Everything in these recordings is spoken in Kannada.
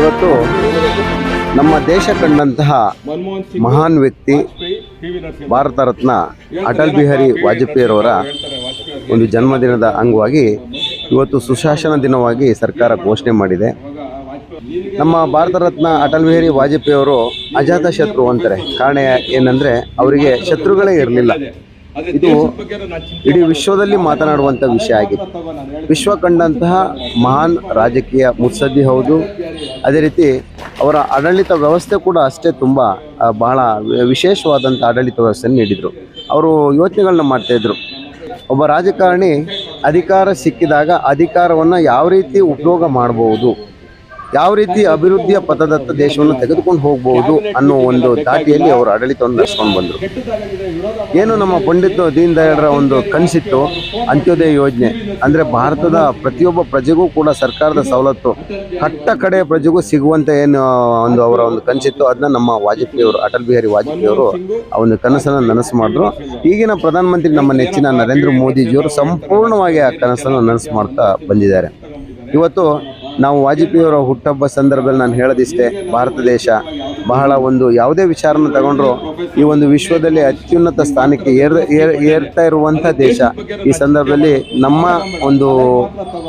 ಇವತ್ತು ನಮ್ಮ ದೇಶ ಕಂಡಂತಹ ಮಹಾನ್ ವ್ಯಕ್ತಿ ಭಾರತ ರತ್ನ ಅಟಲ್ ಬಿಹಾರಿ ವಾಜಪೇಯಿರವರ ಒಂದು ಜನ್ಮದಿನದ ಅಂಗವಾಗಿ ಇವತ್ತು ಸುಶಾಸನ ದಿನವಾಗಿ ಸರ್ಕಾರ ಘೋಷಣೆ ಮಾಡಿದೆ. ನಮ್ಮ ಭಾರತ ರತ್ನ ಅಟಲ್ ಬಿಹಾರಿ ವಾಜಪೇಯಿ ಅವರು ಅಜಾತ ಶತ್ರು ಅಂತಾರೆ. ಕಾರಣ ಏನಂದರೆ ಅವರಿಗೆ ಶತ್ರುಗಳೇ ಇರಲಿಲ್ಲ. ಇದು ಇಡೀ ವಿಶ್ವದಲ್ಲಿ ಮಾತನಾಡುವಂತ ವಿಷಯ ಆಗಿದೆ ವಿಶ್ವ ಕಂಡಂತಹ ಮಹಾನ್ ರಾಜಕೀಯ ಮುತ್ಸದ್ದಿ ಹೌದು. ಅದೇ ರೀತಿ ಅವರ ಆಡಳಿತ ವ್ಯವಸ್ಥೆ ಕೂಡ ಅಷ್ಟೇ ತುಂಬ ಬಹಳ ವಿಶೇಷವಾದಂಥ ಆಡಳಿತ ವ್ಯವಸ್ಥೆಯನ್ನು ನೀಡಿದರು. ಅವರು ಯೋಚನೆಗಳನ್ನ ಮಾಡ್ತಾಯಿದ್ರು ಒಬ್ಬ ರಾಜಕಾರಣಿ ಅಧಿಕಾರ ಸಿಕ್ಕಿದಾಗ ಅಧಿಕಾರವನ್ನು ಯಾವ ರೀತಿ ಉಪಯೋಗ ಮಾಡಬಹುದು ಯಾವ ರೀತಿ ಅಭಿವೃದ್ಧಿಯ ಪಥದತ್ತ ದೇಶವನ್ನು ತೆಗೆದುಕೊಂಡು ಹೋಗಬಹುದು ಅನ್ನೋ ಒಂದು ದಾಟಿಯಲ್ಲಿ ಅವರು ಆಡಳಿತವನ್ನು ನಡೆಸ್ಕೊಂಡು ಬಂದರು. ಏನು ನಮ್ಮ ಪಂಡಿತ್ ದೀನ್ ದಯಾಳರ ಒಂದು ಕನಸಿತ್ತು ಅಂತ್ಯೋದಯ ಯೋಜನೆ, ಅಂದರೆ ಭಾರತದ ಪ್ರತಿಯೊಬ್ಬ ಪ್ರಜೆಗೂ ಕೂಡ ಸರ್ಕಾರದ ಸವಲತ್ತು ಕಟ್ಟ ಕಡೆ ಪ್ರಜೆಗೂ ಸಿಗುವಂತ ಏನು ಒಂದು ಅವರ ಒಂದು ಕನಸಿತ್ತು ಅದನ್ನ ನಮ್ಮ ವಾಜಪೇಯಿ ಅವರು ಅಟಲ್ ಬಿಹಾರಿ ವಾಜಪೇಯಿ ಅವರು ಆ ಒಂದು ಕನಸನ್ನು ನನಸು ಮಾಡಿದ್ರು. ಈಗಿನ ಪ್ರಧಾನಮಂತ್ರಿ ನಮ್ಮ ನೆಚ್ಚಿನ ನರೇಂದ್ರ ಮೋದಿಜಿಯವರು ಸಂಪೂರ್ಣವಾಗಿ ಆ ಕನಸನ್ನು ನನಸು ಮಾಡ್ತಾ ಬಂದಿದ್ದಾರೆ. ಇವತ್ತು ನಾವು ವಾಜಪೇಯಿಯವರ ಹುಟ್ಟಹಬ್ಬ ಸಂದರ್ಭದಲ್ಲಿ ನಾನು ಹೇಳೋದಿಷ್ಟೇ, ಭಾರತ ದೇಶ ಬಹಳ ಒಂದು ಯಾವುದೇ ವಿಚಾರನ ತಗೊಂಡ್ರು ಈ ಒಂದು ವಿಶ್ವದಲ್ಲಿ ಅತ್ಯುನ್ನತ ಸ್ಥಾನಕ್ಕೆ ಏರ್ ಏರ್, ಏರ್ತಾ ಇರುವಂಥ ದೇಶ. ಈ ಸಂದರ್ಭದಲ್ಲಿ ನಮ್ಮ ಒಂದು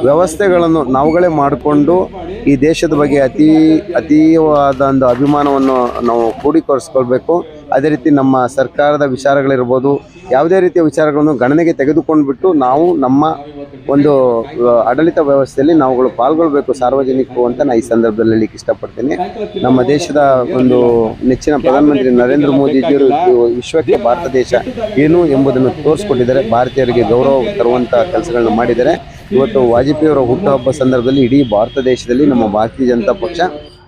ವ್ಯವಸ್ಥೆಗಳನ್ನು ನಾವುಗಳೇ ಮಾಡಿಕೊಂಡು ಈ ದೇಶದ ಬಗ್ಗೆ ಅತಿ ಅತೀವಾದ ಒಂದು ಅಭಿಮಾನವನ್ನು ನಾವು ಕ್ರೋಢೀಕರಿಸ್ಕೊಳ್ಬೇಕು ಅದೇ ರೀತಿ ನಮ್ಮ ಸರ್ಕಾರದ ವಿಚಾರಗಳಿರ್ಬೋದು, ಯಾವುದೇ ರೀತಿಯ ವಿಚಾರಗಳನ್ನು ಗಣನೆಗೆ ತೆಗೆದುಕೊಂಡ್ಬಿಟ್ಟು ನಾವು ನಮ್ಮ ಒಂದು ಆಡಳಿತ ವ್ಯವಸ್ಥೆಯಲ್ಲಿ ನಾವುಗಳು ಪಾಲ್ಗೊಳ್ಬೇಕು ಸಾರ್ವಜನಿಕರು ಅಂತ ನಾನು ಈ ಸಂದರ್ಭದಲ್ಲಿ ಹೇಳಲಿಕ್ಕೆ ಇಷ್ಟಪಡ್ತೀನಿ. ನಮ್ಮ ದೇಶದ ಒಂದು ನೆಚ್ಚಿನ ಪ್ರಧಾನಮಂತ್ರಿ ನರೇಂದ್ರ ಮೋದಿಜಿಯವರು ವಿಶ್ವಕ್ಕೆ ಭಾರತ ದೇಶ ಏನು ಎಂಬುದನ್ನು ತೋರಿಸ್ಕೊಂಡಿದ್ದಾರೆ. ಭಾರತೀಯರಿಗೆ ಗೌರವ ತರುವಂಥ ಕೆಲಸಗಳನ್ನು ಮಾಡಿದ್ದಾರೆ. ಇವತ್ತು ವಾಜಪೇಯಿಯವರ ಹುಟ್ಟುಹಬ್ಬ ಸಂದರ್ಭದಲ್ಲಿ ಇಡೀ ಭಾರತ ದೇಶದಲ್ಲಿ ನಮ್ಮ ಭಾರತೀಯ ಜನತಾ ಪಕ್ಷ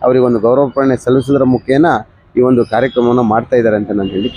ಅವರಿಗೆ ಒಂದು ಗೌರವಪೂರ್ಣ ಸಲ್ಲಿಸುವುದರ ಮುಖೇನ ಈ ಒಂದು ಕಾರ್ಯಕ್ರಮವನ್ನು ಮಾಡ್ತಾ ಇದ್ದಾರೆ ಅಂತ ನಾನು ಹೇಳಿ